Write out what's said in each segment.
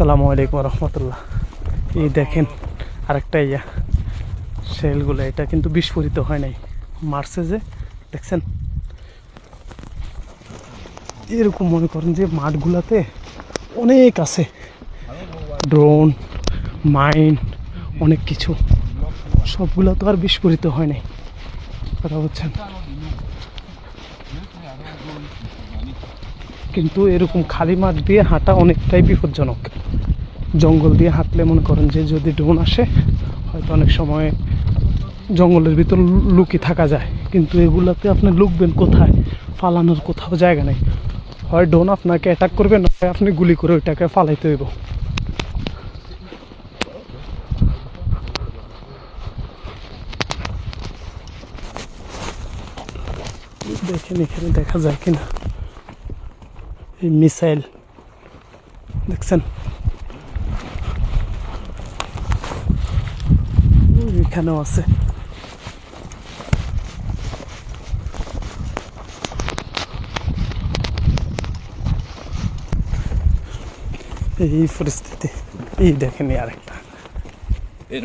আসসালামু আলাইকুম রহমতুল্লাহ। এই দেখেন আরেকটা ইয়া শেলগুলো এটা কিন্তু বিস্ফোরিত হয় নাই। মারছে যে, দেখছেন? এরকম মনে করেন যে মাঠগুলাতে অনেক আছে। ড্রোন, মাইন, অনেক কিছু। সবগুলো তো আর বিস্ফোরিত হয় নাই। কথা বলছেন? কিন্তু এরকম খালি মাঠ দিয়ে হাঁটা অনেকটাই বিপজ্জনক। জঙ্গল দিয়ে হাঁটলে মনে করেন যে যদি ড্রোন আসে, হয়তো অনেক সময় জঙ্গলের ভিতর লুকিয়ে থাকা যায়। কিন্তু এগুলাতে আপনি লুকবেন কোথায়? ফালানোর কোথাও জায়গা নেই। হয় ড্রোন আপনাকে অ্যাটাক করবে, না আপনি গুলি করে ওইটাকে ফালাইতে হইব। দেখেন এখানে দেখা যায় কিনা। মিসাইল দেখছেন ওই এখানেও আছে এই পরিস্থিতি এই দেখেন এই আরেকটা Hey,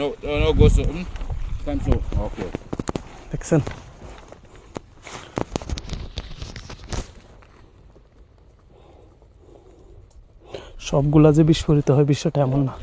সবগুলা যে বিস্ফোরিত হয় বিষয়টা এমন না।